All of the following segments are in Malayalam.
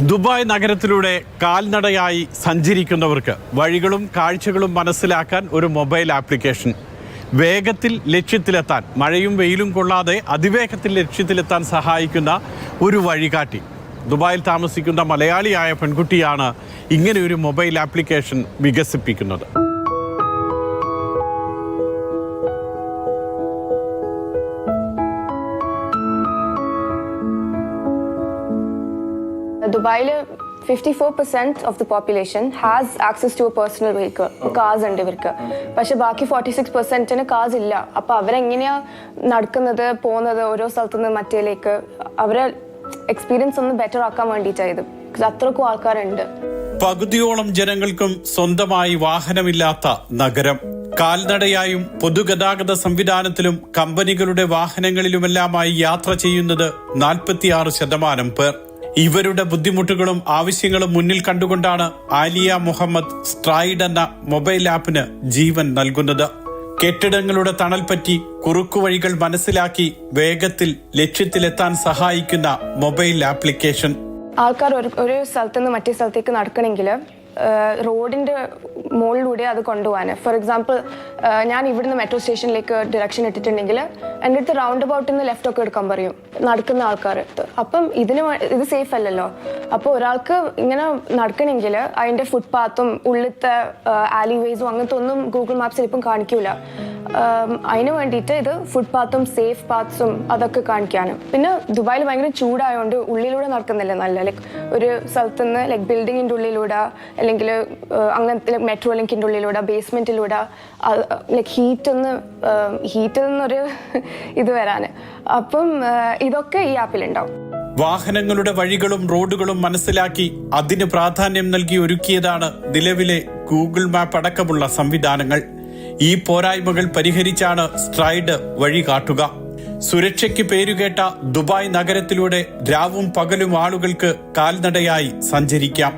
ദുബായ് നഗരത്തിലൂടെ കാൽനടയായി സഞ്ചരിക്കുന്നവർക്ക് വഴികളും കാഴ്ചകളും മനസ്സിലാക്കാൻ ഒരു മൊബൈൽ ആപ്ലിക്കേഷൻ. വേഗത്തിൽ ലക്ഷ്യത്തിലെത്താൻ മഴയും വെയിലും കൊള്ളാതെ അതിവേഗത്തിൽ ലക്ഷ്യത്തിലെത്താൻ സഹായിക്കുന്ന ഒരു വഴികാട്ടി. ദുബായിൽ താമസിക്കുന്ന മലയാളിയായ പെൺകുട്ടിയാണ് ഇങ്ങനെ ഒരു മൊബൈൽ ആപ്ലിക്കേഷൻ വികസിപ്പിക്കുന്നത്. ദുബായിൽ fifty four percent of the population has access to a personal vehicle cars ഉണ്ട് ഇവർക്ക് പക്ഷെ ബാക്കി ഫോർട്ടി സിക്സ് പെർസെന്റിന് കാസ് ഇല്ല. അപ്പൊ അവരെങ്ങനെയാ നടക്കുന്നത് പോകുന്നത് ഓരോ സ്ഥലത്തുനിന്ന് മറ്റേലേക്ക്? അവരെ എക്സ്പീരിയൻസ് ഒന്ന് ബെറ്റർ ആക്കാൻ വേണ്ടിയിട്ടായത് അത്രക്കും ആൾക്കാരുണ്ട്. പകുതിയോളം ജനങ്ങൾക്കും സ്വന്തമായി വാഹനമില്ലാത്ത നഗരം. കാൽനടയായും പൊതുഗതാഗത സംവിധാനത്തിലും കമ്പനികളുടെ വാഹനങ്ങളിലുമെല്ലാമായി യാത്ര ചെയ്യുന്നത് നാൽപ്പത്തിയാറ് ശതമാനം പേർ. ഇവരുടെ ബുദ്ധിമുട്ടുകളും ആവശ്യങ്ങളും മുന്നിൽ കണ്ടുകൊണ്ടാണ് ആലിയ മുഹമ്മദ് സ്ട്രൈഡ് എന്ന മൊബൈൽ ആപ്പിന് ജീവൻ നൽകുന്നത്. കെട്ടിടങ്ങളുടെ തണൽ പറ്റി കുറുക്കുവഴികൾ മനസ്സിലാക്കി വേഗത്തിൽ ലക്ഷ്യത്തിലെത്താൻ സഹായിക്കുന്ന മൊബൈൽ ആപ്ലിക്കേഷൻ. ആൾക്കാർ ഒരു ഒരു സ്ഥലത്ത് നിന്ന് മറ്റേ സ്ഥലത്തേക്ക് നടക്കണമെങ്കിൽ റോഡിന്റെ മുകളിലൂടെ അത് കൊണ്ടുപോകാൻ ഫോർ എക്സാമ്പിൾ ഞാൻ ഇവിടുന്ന് മെട്രോ സ്റ്റേഷനിലേക്ക് ഡിറക്ഷൻ ഇട്ടിട്ടുണ്ടെങ്കിൽ എന്റെ അടുത്ത് റൗണ്ട് അബൌട്ടിൽ നിന്ന് ലെഫ്റ്റ് ഒക്കെ എടുക്കാൻ പറയും നടക്കുന്ന ആൾക്കാർ അപ്പം ഇതിന് ഇത് സേഫ് അല്ലല്ലോ. അപ്പോൾ ഒരാൾക്ക് ഇങ്ങനെ നടക്കണമെങ്കിൽ അതിന്റെ ഫുട്പാത്തും ഉള്ളിലത്തെ ആലിവേസും അങ്ങനത്തെ ഒന്നും ഗൂഗിൾ മാപ്സിൽ ഇപ്പം കാണിക്കൂല. അതിന് വേണ്ടിയിട്ട് ഇത് ഫുട്പാത്തും സേഫ് പാത്സും അതൊക്കെ കാണിക്കാനും. പിന്നെ ദുബായിൽ ഭയങ്കര ചൂടായതുകൊണ്ട് ഉള്ളിലൂടെ നടക്കുന്നില്ല നല്ല ലൈക്ക് ഒരു സ്ഥലത്ത് നിന്ന് ലൈക്ക് ബിൽഡിങ്ങിന്റെ ഉള്ളിലൂടെ അല്ലെങ്കിൽ അങ്ങനത്തെ മെട്രോ ലിങ്കിന്റെ ഉള്ളിലൂടെ ബേസ്മെന്റിലൂടെ ലൈക്ക് ഹീറ്റൊന്ന് ഹീറ്റിൽ നിന്നൊരു ഇത് വരാൻ അപ്പം ഇതൊക്കെ ഈ ആപ്പിലുണ്ടാവും വാഹനങ്ങളുടെ വഴികളും റോഡുകളും മനസ്സിലാക്കി അതിന് പ്രാധാന്യം നൽകി ഒരുക്കിയതാണ് നിലവിലെ ഗൂഗിൾ മാപ്പ് അടക്കമുള്ള സംവിധാനങ്ങൾ. ഈ പോരായ്മകൾ പരിഹരിച്ചാണ് സ്ട്രൈഡ് വഴി കാട്ടുക. സുരക്ഷയ്ക്ക് പേരുകേട്ട ദുബായ് നഗരത്തിലൂടെ രാവും പകലും ആളുകൾക്ക് കാൽനടയായി സഞ്ചരിക്കാം.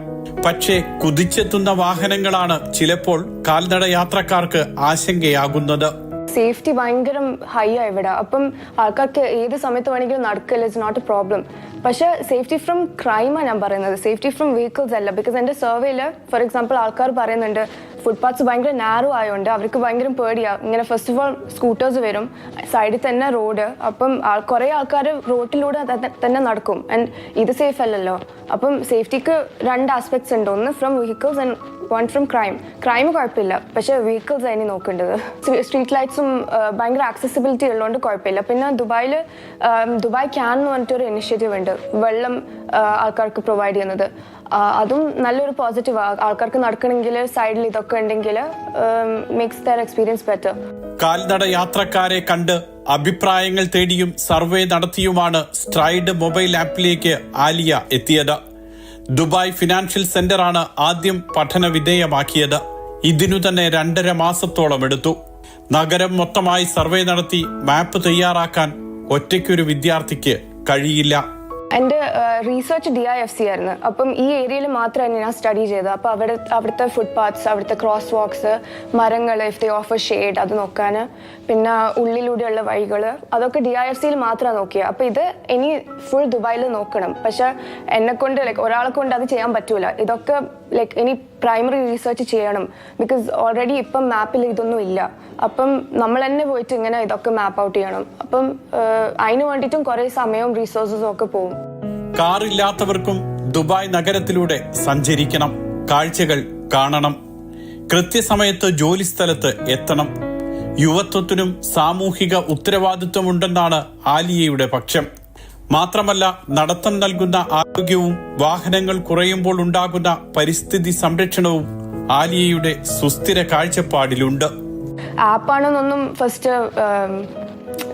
പക്ഷേ കുതിച്ചെത്തുന്ന വാഹനങ്ങളാണ് ചിലപ്പോൾ കാൽനട യാത്രക്കാർക്ക് ആശങ്കയാകുന്നത്. സേഫ്റ്റി ഭയങ്കര ഹൈ ആ ഇവിടെ. അപ്പം ആൾക്കാർക്ക് ഏത് സമയത്ത് വേണമെങ്കിലും നടക്കില്ല? ഇറ്റ്സ് നോട്ട് എ പ്രോബ്ലം പക്ഷെ സേഫ്റ്റി ഫ്രം ക്രൈമാണ് ഞാൻ പറയുന്നത്. സേഫ്റ്റി ഫ്രം വെഹിക്കിൾസ് അല്ല. ബിക്കോസ് എന്റെ സർവേയിൽ ഫോർ എക്സാമ്പിൾ ആൾക്കാർ പറയുന്നുണ്ട് ഫുട്പാത്ത്സ് ഭയങ്കര നാരോ ആയതുകൊണ്ട് അവർക്ക് ഭയങ്കര പേടിയാണ് ഇങ്ങനെ ഫസ്റ്റ് ഓഫ് ഓൾ സ്കൂട്ടേഴ്സ് വരും സൈഡിൽ തന്നെ റോഡ് അപ്പം കുറേ ആൾക്കാർ റോട്ടിലൂടെ തന്നെ നടക്കും. ആൻഡ് ഇത് സേഫ് അല്ലല്ലോ. അപ്പം സേഫ്റ്റിക്ക് രണ്ട് ആസ്പെക്ട്സ് ഉണ്ട്. ഒന്ന് from vehicles and one from crime crime കുഴപ്പമില്ല. പക്ഷേ വെഹിക്കിൾസ് അതിന് നോക്കേണ്ടത്. സ്ട്രീറ്റ് ലൈറ്റ്സും ഭയങ്കര ആക്സസിബിലിറ്റി ഉള്ളതുകൊണ്ട് കുഴപ്പമില്ല. പിന്നെ ദുബായിൽ ദുബായ് ക്യാൻ എന്ന് പറഞ്ഞിട്ടൊരു ഇനിഷ്യേറ്റീവ് ഉണ്ട്. വെള്ളം ആൾക്കാർക്ക് പ്രൊവൈഡ് ചെയ്യുന്നത്. അതും നല്ലൊരു പോസിറ്റീവ് ആൾക്കാർക്ക് നടക്കണമെങ്കിൽ സൈഡിൽ ഇതൊക്കെ ഉണ്ടെങ്കിൽ മേക്സ് ദർ എക്സ്പീരിയൻസ് ബെറ്റർ കാൽനട യാത്രക്കാരെ കണ്ട് അഭിപ്രായങ്ങൾ തേടിയും സർവേ നടത്തിയുമാണ് സ്ട്രൈഡ് മൊബൈൽ ആപ്പിലേക്ക് ആലിയ എത്തിയത്. ദുബായ് ഫിനാൻഷ്യൽ സെന്ററാണ് ആദ്യം പഠന വിധേയമാക്കിയത്. ഇതിനു തന്നെ രണ്ടര മാസത്തോളം എടുത്തു. നഗരം മൊത്തമായി സർവേ നടത്തി മാപ്പ് തയ്യാറാക്കാൻ ഒറ്റയ്ക്കൊരു വിദ്യാർത്ഥിക്ക് കഴിയില്ല. എന്റെ research D I F C ആയിരുന്നു. അപ്പം ഈ ഏരിയയിൽ മാത്രമാണ് ഞാൻ സ്റ്റഡി ചെയ്തത്. അപ്പോൾ അവിടെ അവിടുത്തെ ഫുട്പാത്ത്സ് അവിടുത്തെ ക്രോസ് വാക്സ് മരങ്ങൾ ഇഫ് ദേ ഓഫർ ഷെയ്ഡ് അത് നോക്കാൻ പിന്നെ ഉള്ളിലൂടെയുള്ള വഴികൾ അതൊക്കെ ഡി ഐ എഫ് സിയിൽ മാത്രമാണ് നോക്കിയത് അപ്പോൾ ഇത് ഇനി ഫുൾ ദുബായിൽ നോക്കണം. പക്ഷെ എന്നെ കൊണ്ട് ലൈക്ക് ഒരാളെ കൊണ്ട് അത് ചെയ്യാൻ പറ്റൂല. ഇതൊക്കെ ലൈക്ക് ഇനി പ്രൈമറി റീസെർച്ച് ചെയ്യണം. ബിക്കോസ് ഓൾറെഡി ഇപ്പം മാപ്പിൽ ഇതൊന്നും ഇല്ല. അപ്പം നമ്മൾ തന്നെ പോയിട്ട് ഇങ്ങനെ ഇതൊക്കെ മാപ്പ് ഔട്ട് ചെയ്യണം. അപ്പം അതിന് വേണ്ടിയിട്ടും കുറേ സമയവും റിസോഴ്സസും ഒക്കെ പോകും. കാറില്ലാത്തവർക്കും ദുബായ് നഗരത്തിലൂടെ സഞ്ചരിക്കണം. കാഴ്ചകൾ കാണണം. കൃത്യസമയത്ത് ജോലി ജോലിസ്ഥലത്ത് എത്തണം. യുവത്വത്തിനും സാമൂഹിക ഉത്തരവാദിത്വമുണ്ടെന്നാണ് ആലിയയുടെ പക്ഷം. മാത്രമല്ല നടത്തം നൽകുന്ന ആരോഗ്യവും വാഹനങ്ങൾ കുറയുമ്പോൾ ഉണ്ടാകുന്ന പരിസ്ഥിതി സംരക്ഷണവും ആലിയയുടെ സുസ്ഥിര കാഴ്ചപ്പാടിലുണ്ട്. ആപ്പാണെന്നൊന്നും first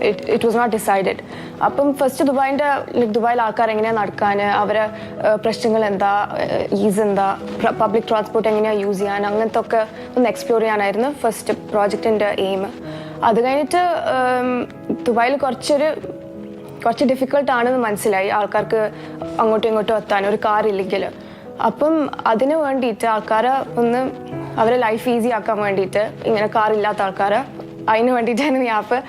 it was not decided അപ്പം ഫസ്റ്റ് ദുബായിന്റെ ദുബായിൽ ആൾക്കാർ എങ്ങനെയാ നടക്കാൻ അവരെ പ്രശ്നങ്ങൾ എന്താ ഈസ് എന്താ പബ്ലിക് ട്രാൻസ്പോർട്ട് എങ്ങനെയാ യൂസ് ചെയ്യാൻ? അങ്ങനത്തെ ഒക്കെ ഒന്ന് എക്സ്പ്ലോർ ചെയ്യാനായിരുന്നു ഫസ്റ്റ് പ്രോജക്റ്റിന്റെ എയിം അത് കഴിഞ്ഞിട്ട് ദുബായിൽ കുറച്ചൊരു കുറച്ച് ഡിഫിക്കൾട്ട് ആണെന്ന് മനസ്സിലായി ആൾക്കാർക്ക് അങ്ങോട്ടും ഇങ്ങോട്ടും എത്താൻ. ഒരു കാർ ഇല്ലെങ്കിൽ. അപ്പം അതിന് വേണ്ടിയിട്ട് ആൾക്കാരെ ഒന്ന് അവരെ ലൈഫ് ഈസി ആക്കാൻ വേണ്ടിയിട്ട് ഇങ്ങനെ കാർ ഇല്ലാത്ത ആൾക്കാരെ അതിന് വേണ്ടിയിട്ടാണ് ഈ ആപ്പ്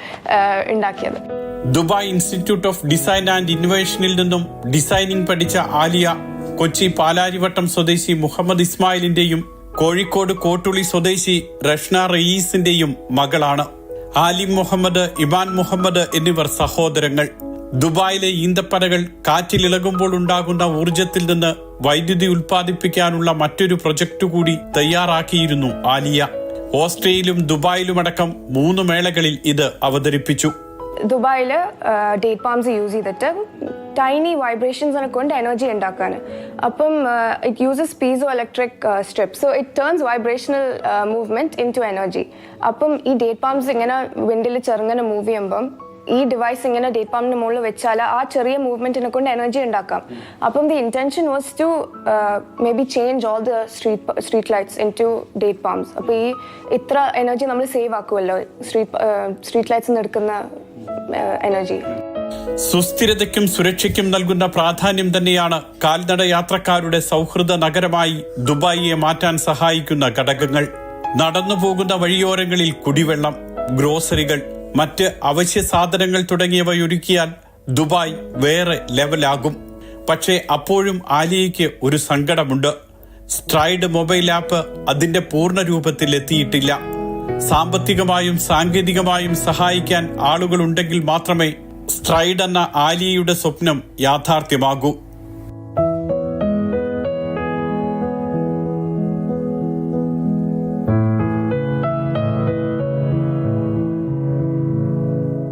ഉണ്ടാക്കിയത്. Dubai institute of design and ഇന്നോവേഷനിൽ നിന്നും ഡിസൈനിങ് പഠിച്ച ആലിയ കൊച്ചി പാലാരിവട്ടം സ്വദേശി മുഹമ്മദ് ഇസ്മായിലിന്റെയും കോഴിക്കോട് കോട്ടുളി സ്വദേശി റഷ്ന റയീസിന്റെയും മകളാണ്. ആലിം മുഹമ്മദ് ഇമാൻ മുഹമ്മദ് എന്നിവർ സഹോദരങ്ങൾ. ദുബായിലെ ഈന്തപ്പനകൾ കാറ്റിലിളകുമ്പോൾ ഉണ്ടാകുന്ന ഊർജത്തിൽ നിന്ന് വൈദ്യുതി ഉൽപ്പാദിപ്പിക്കാനുള്ള മറ്റൊരു പ്രൊജക്ട് കൂടി തയ്യാറാക്കിയിരുന്നു ആലിയ. ഓസ്ട്രേലിയയിലും ദുബായിലുമടക്കം മൂന്ന് മേളകളിൽ ഇത് അവതരിപ്പിച്ചു. ദുബായിൽ ഡേറ്റ് പാംസ് യൂസ് ചെയ്തിട്ട് ടൈനി വൈബ്രേഷൻസിനെ കൊണ്ട് എനർജി ഉണ്ടാക്കാൻ അപ്പം it uses piezoelectric strip so it turns vibrational movement into energy അപ്പം ഈ ഡേറ്റ് പാംസ് ഇങ്ങനെ വിൻഡിൽ ചെറുങ്ങനെ മൂവ് ചെയ്യുമ്പം ഈ ഡിവൈസ് ഇങ്ങനെ ഡേറ്റ് പാമ്പിന് മുകളിൽ വെച്ചാൽ ആ ചെറിയ മൂവ്മെന്റിനെ കൊണ്ട് എനർജി ഉണ്ടാക്കാം. അപ്പം the intention was to may be change all the street street lights into date palms അപ്പോൾ ഈ ഇത്ര എനർജി നമ്മൾ സേവ് ആക്കുമല്ലോ സ്ട്രീറ്റ് സ്ട്രീറ്റ് ലൈറ്റ്സ് എടുക്കുന്ന എനർജി സുസ്ഥിരതയ്ക്കും സുരക്ഷയ്ക്കും നൽകുന്ന പ്രാധാന്യം തന്നെയാണ് കാൽനട യാത്രക്കാരുടെ സൗഹൃദ നഗരമായി ദുബായിയെ മാറ്റാൻ സഹായിക്കുന്ന ഘടകങ്ങൾ. നടന്നു പോകുന്ന വഴിയോരങ്ങളിൽ കുടിവെള്ളം ഗ്രോസറികൾ മറ്റ് അവശ്യ സാധനങ്ങൾ തുടങ്ങിയവ ഒരുക്കിയാൽ ദുബായ് വേറെ ലെവലാകും. പക്ഷേ അപ്പോഴും ആലിയയ്ക്ക് ഒരു സങ്കടമുണ്ട്. സ്ട്രൈഡ് മൊബൈൽ ആപ്പ് അതിന്റെ പൂർണ രൂപത്തിൽ എത്തിയിട്ടില്ല സാമ്പത്തികമായും സാങ്കേതികമായും സഹായിക്കാൻ ആളുകളുണ്ടെങ്കിൽ മാത്രമേ സ്ട്രൈഡ് എന്ന ആലിയയുടെ സ്വപ്നം യാഥാർത്ഥ്യമാകൂ.